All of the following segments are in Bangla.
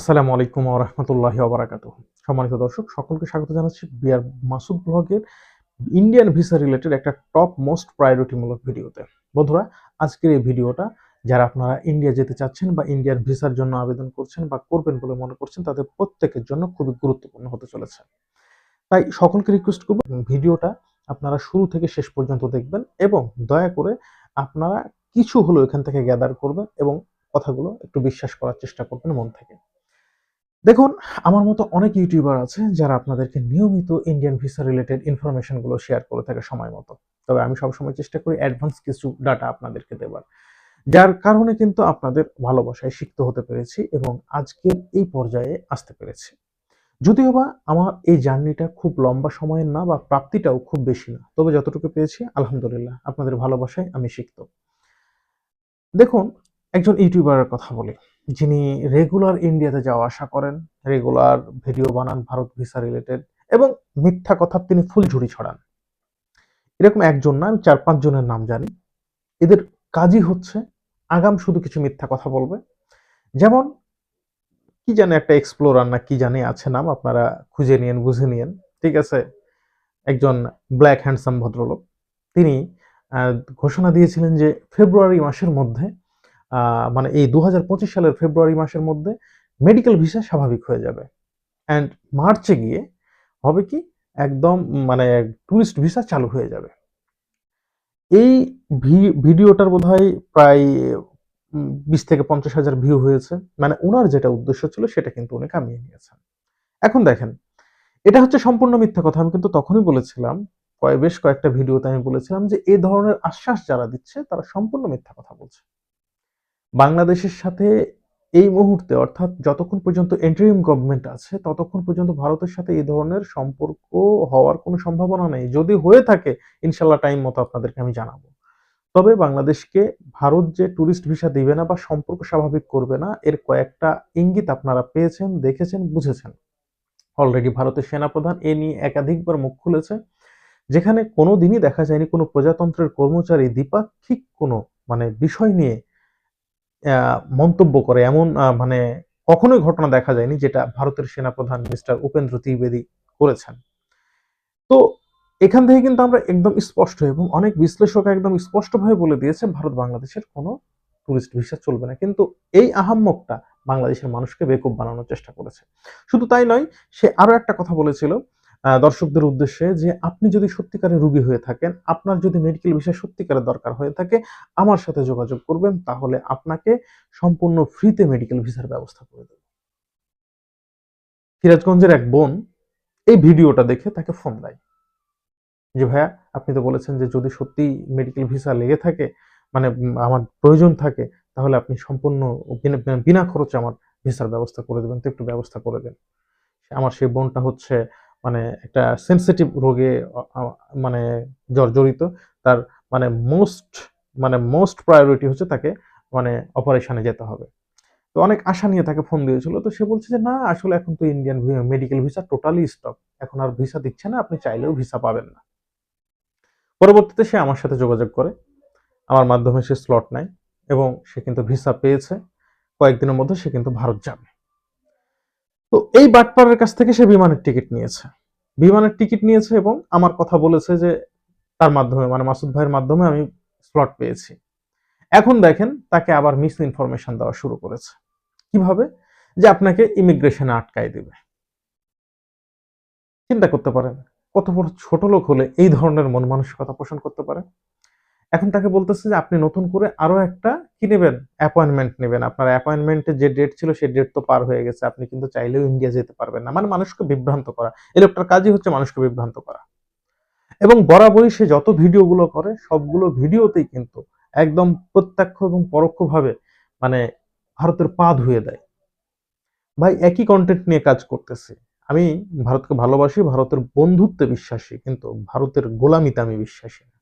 আসসালামু আলাইকুম রহমতুল্লাহ ওবরাকাত সম্মানিত দর্শক, সকলকে স্বাগত জানাচ্ছি বিআর মাসুদ ব্লগের ইন্ডিয়ান ভিসা রিলেটেড একটা টপ মোস্ট প্রায়োরিটিমূলক ভিডিওতে। বন্ধুরা, আজকের এই ভিডিওটা যারা আপনারা ইন্ডিয়া যেতে চাচ্ছেন বা ইন্ডিয়ার ভিসার জন্য আবেদন করছেন বা করবেন বলে মনে করছেন, তাদের প্রত্যেকের জন্য খুবই গুরুত্বপূর্ণ হতে চলেছে। তাই সকলকে রিকোয়েস্ট করব ভিডিওটা আপনারা শুরু থেকে শেষ পর্যন্ত দেখবেন এবং দয়া করে আপনারা কিছু হলো এখান থেকে গ্যাদার করবেন এবং কথাগুলো একটু বিশ্বাস করার চেষ্টা করবেন মন থেকে। দেখুন, আমার মতো অনেক ইউটিউবার আছে যারা আপনাদেরকে নিয়মিত ইন্ডিয়ান ভিসা রিলেটেড ইনফরমেশনগুলো শেয়ার করে থাকে সময় মতো। তবে আমি সবসময় চেষ্টা করি অ্যাডভান্স কিছু ডাটা আপনাদেরকে দেবার। যার কারণে কিন্তু আপনাদের ভালোবাসায় সিক্ত হতে পেরেছি এবং আজকের এই পর্যায়ে আসতে পেরেছি। যদিও বা আমার এই জার্নিটা খুব লম্বা সময়ের না বা প্রাপ্তিটাও খুব বেশি না, তবে যতটুকু পেয়েছি, আলহামদুলিল্লাহ, আপনাদের ভালোবাসায় আমি সিক্ত। দেখুন একজন ইউটিউবারের কথা বলি, যিনি রেগুলার ইন্ডিয়াতে যাওয়া আসা করেন রেগুলার ভিডিও বানান, ভারত ভিসা রিলেটেড এবং মিথ্যা কথা তিনি ফুলঝুরি ছড়ান। এরকম একজন না, আমি চার পাঁচ জনের নাম জানি। এদের কাজই হচ্ছে আগাম শুধু কিছু মিথ্যা কথা বলবে। যেমন, কি জানে একটা এক্সপ্লোরার না কি জানে আছে নাম, আপনারা খুঁজে নিয়েন, বুঝে নিয়েন, ঠিক আছে? একজন ব্ল্যাক হ্যান্ডসাম ভদ্রলোক। তিনি ঘোষণা দিয়েছিলেন যে ফেব্রুয়ারি মাসের মধ্যে মানে এই দু হাজার পঁচিশ সালের ফেব্রুয়ারি মাসের মধ্যে মেডিকেল ভিসা স্বাভাবিক হয়ে যাবে। অ্যান্ড মার্চে গিয়ে হবে কি? একদম মানে ট্যুরিস্ট ভিসা চালু হয়ে যাবে। এই ভিডিওটার বোধহয় প্রায় বিশ থেকে পঞ্চাশ হাজার ভিউ হয়েছে। মানে ওনার যেটা উদ্দেশ্য ছিল সেটা কিন্তু উনি কামিয়ে নিয়েছেন। এখন দেখেন, এটা হচ্ছে সম্পূর্ণ মিথ্যা কথা। আমি কিন্তু তখনই বলেছিলাম বেশ কয়েকটা ভিডিওতে আমি বলেছিলাম যে এ ধরনের আশ্বাস যারা দিচ্ছে তারা সম্পূর্ণ মিথ্যা কথা বলছে। বাংলাদেশের সাথে এই মুহূর্তে, অর্থাৎ যতক্ষণ পর্যন্ত এন্টারিম গভর্নমেন্ট আছে, ততক্ষণ পর্যন্ত ভারতের সাথে এই ধরনের সম্পর্ক হওয়ার কোনো সম্ভাবনা নেই। যদি হয়ে থাকে, ইনশাল্লাহ টাইম মতো আপনাদেরকে আমি জানাব। তবে বাংলাদেশকে ভারত যে ট্যুরিস্ট ভিসা দিবে না বা সম্পর্ক স্বাভাবিক করবে না, এর কয়েকটা ইঙ্গিত আপনারা পেয়েছেন, দেখেছেন, বুঝেছেন। অলরেডি ভারতের সেনাপ্রধান এ নিয়ে একাধিকবার মুখ খুলেছে, যেখানে কোনো দিনই দেখা যায়নি কোনো প্রজাতন্ত্রের কর্মচারী দ্বিপাক্ষিক কোনো মানে বিষয় নিয়ে মন্তব্য করে এমন মানে কখনোই ঘটনা দেখা যায়নি যেটা ভারতের সেনাপ্রধান মিস্টার উপেন্দ্র ত্রিবেদী করেছেন। তো এখান থেকে কিন্তু আমরা একদম স্পষ্ট এবং অনেক বিশ্লেষক একদম স্পষ্টভাবে বলে দিয়েছে ভারত বাংলাদেশের কোনো টুরিস্ট ভিসা চলবে না। কিন্তু এই আহাম্মকটা বাংলাদেশের মানুষকে বেকুব বানানোর চেষ্টা করেছে। শুধু তাই নয়, সে আরও একটা কথা বলেছিল দর্শকদের উদ্দেশ্যে যে আপনি যদি সত্যিকারের রুগী হয়ে থাকেন, আপনার যদি মেডিকেল ভিসা সত্যিকারের দরকার হয়ে থাকে, আমার সাথে যোগাযোগ করবেন, তাহলে আপনাকে সম্পূর্ণ ফ্রিতে মেডিকেল ভিসার ব্যবস্থা করে দেব। সিরাজগঞ্জের এক বোন এই ভিডিওটা দেখে তাকে ফোন দেয়। যে, ভাইয়া, আপনি তো বলেছেন যে যদি সত্যি মেডিকেল ভিসা লেগে থাকে মানে আমার প্রয়োজন থাকে, তাহলে আপনি সম্পূর্ণ বিনা খরচে আমার ভিসার ব্যবস্থা করে দেবেন। তো একটু ব্যবস্থা করে দেন। আমার সেই বোনটা হচ্ছে মানে একটা সেন্সিটিভ রোগে মানে জর্জরিত, তার মানে মোস্ট মানে মোস্ট প্রায়োরিটি হচ্ছে তাকে মানে অপারেশনে যেতে হবে। তো অনেক আশা নিয়ে তাকে ফোন দিয়েছিল, তো সে বলছে যে, না, আসলে এখন তো Indian medical visa totally stop এখন আর ভিসা দিচ্ছে না, আপনি চাইলেও ভিসা পাবেন না। পরবর্তীতে সে আমার সাথে যোগাযোগ করে। আমার মাধ্যমে সে স্লট নেয় এবং সে কিন্তু ভিসা পেয়েছে। কয়েকদিনের মধ্যে সে কিন্তু ভারত যাবে। তো এই বাটপাড়ের কাছ থেকে সে বিমানের টিকিট নিয়েছে। বিমানের টিকিট নিয়েছে এবং আমার কথা বলেছে যে তার মাধ্যমে মানে মাসুদ ভাইয়ের মাধ্যমে আমি স্লট পেয়েছি। এখন দেখেন তাকে আবার মিস ইনফরমেশন দেওয়া শুরু করেছে। কীভাবে? যে আপনাকে ইমিগ্রেশনে আটকায় দিবে। চিন্তা করতে পারেন, কত বড় ছোট লোক হলে এই ধরনের মন মানসিকতা পোষণ করতে পারে? এখন তাকে বলতেছে যে আপনি নতুন করে আরও একটা কি নেবেন? অ্যাপয়েন্টমেন্ট নেবেন। আপনার অ্যাপয়েন্টমেন্টের যে ডেট ছিল সেই ডেট তো পার হয়ে গেছে। আপনি কিন্তু চাইলেও ইন্ডিয়া যেতে পারবেন না। মানে মানুষকে বিভ্রান্ত করা। এই লোকটার কাজই হচ্ছে মানুষকে বিভ্রান্ত করা। এবং বরাবরই সে যত ভিডিওগুলো করে, সবগুলো ভিডিওতেই কিন্তু একদম প্রত্যক্ষ এবং পরোক্ষভাবে মানে ভারতের পা ধুয়ে দেয়। ভাই, একই কন্টেন্ট নিয়ে কাজ করতেছে। আমি ভারতকে ভালোবাসি, ভারতের বন্ধুত্বে বিশ্বাসী, কিন্তু ভারতের গোলামিতে আমি বিশ্বাসী না।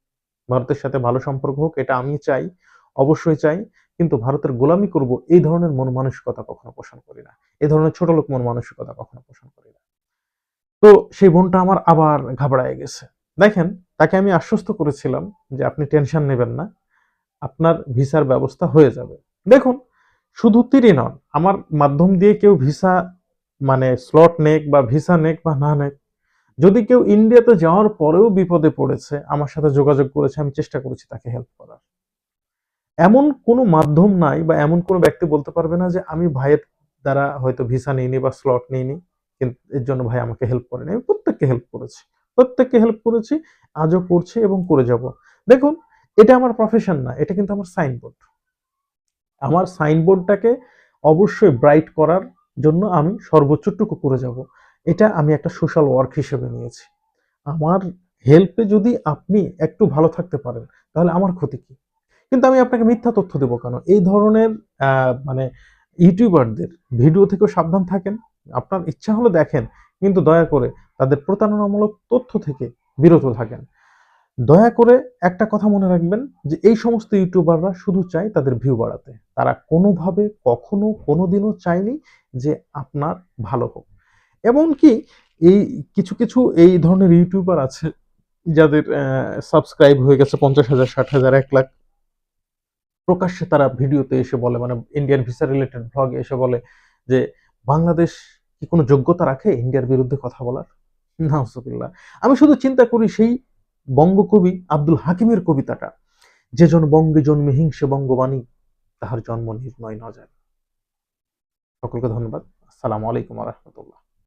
ভারতের সাথে ভালো সম্পর্ক হোক, এটা আমি চাই, অবশ্যই চাই, কিন্তু ভারতের গোলামি করব এই ধরনের মন মানসিকতা কখনো পোষণ করি না। এই ধরনের ছোট লোক মন মানসিকতা কখনো পোষণ করি না। তো সেই বোনটা আমার আবার ঘাবড়ায় গেছে। দেখেন, তাকে আমি আশ্বস্ত করেছিলাম যে আপনি টেনশন নেবেন না, আপনার ভিসার ব্যবস্থা হয়ে যাবে। দেখুন, শুধু তিনি নন, আমার মাধ্যম দিয়ে কেউ ভিসা মানে স্লট নেক বা ভিসা নেক বা না নেক যদি কেউ ইন্ডিয়াতে যাওয়ার পরেও বিপদে পড়েছে, আমার সাথে যোগাযোগ করেছে, আমি চেষ্টা করেছি তাকে হেল্প করার। এমন কোনো মাধ্যম নাই বা এমন কোনো ব্যক্তি বলতে পারবে না যে আমি ভাইয়ের দ্বারা হয়তো ভিসা নিইনি বা স্লট নিইনি, কিন্তু এর জন্য ভাই আমাকে হেল্প করেনি। আমি প্রত্যেককে হেল্প করেছি, প্রত্যেককে হেল্প করেছি, আজও করছি এবং করে যাব। দেখুন, এটা আমার প্রফেশন না, এটা কিন্তু আমার সাইনবোর্ড আমার সাইনবোর্ডটাকে অবশ্যই ব্রাইট করার জন্য আমি সর্বোচ্চটুকু করে যাব। এটা আমি একটা সোশ্যাল ওয়ার্ক হিসেবে নিয়েছি। আমার হেল্পে যদি আপনি একটু ভালো থাকতে পারেন, তাহলে আমার ক্ষতি কি? কিন্তু আমি আপনাকে মিথ্যা তথ্য দেবো কেন? এই ধরনের মানে ইউটিউবারদের ভিডিও থেকেও সাবধান থাকেন, আপনার ইচ্ছা হলে দেখেন, কিন্তু দয়া করে তাদের প্রতারণামূলক তথ্য থেকে বিরত থাকেন। দয়া করে একটা কথা মনে রাখবেন যে, এই সমস্ত ইউটিউবাররা শুধু চায় তাদের ভিউ বাড়াতে। তারা কোনোভাবে কখনো কোনোদিনও চায়নি যে আপনার ভালো হোক। এমনকি এই কিছু কিছু এই ধরনের ইউটিউবার আছে যাদের সাবস্ক্রাইব হয়ে গেছে পঞ্চাশ হাজার, ষাট হাজার, এক লাখ। প্রকাশ্যে তারা ভিডিওতে এসে বলে মানে ইন্ডিয়ান ভিসা রিলেটেড ব্লগে এসে বলে যে, বাংলাদেশ কি কোনো যোগ্যতা রাখে ইন্ডিয়ার বিরুদ্ধে কথা বলার? নাউজুবিল্লাহ। আমি শুধু চিন্তা করি সেই বঙ্গকবি আব্দুল হাকিমের কবিতাটা, যে জন বঙ্গে জন্মে হিংসে বঙ্গবাণী, তাহার জন্ম নির্ণয় ন যায় সকলকে ধন্যবাদ। আসসালামু আলাইকুম রহমতুল্লাহ।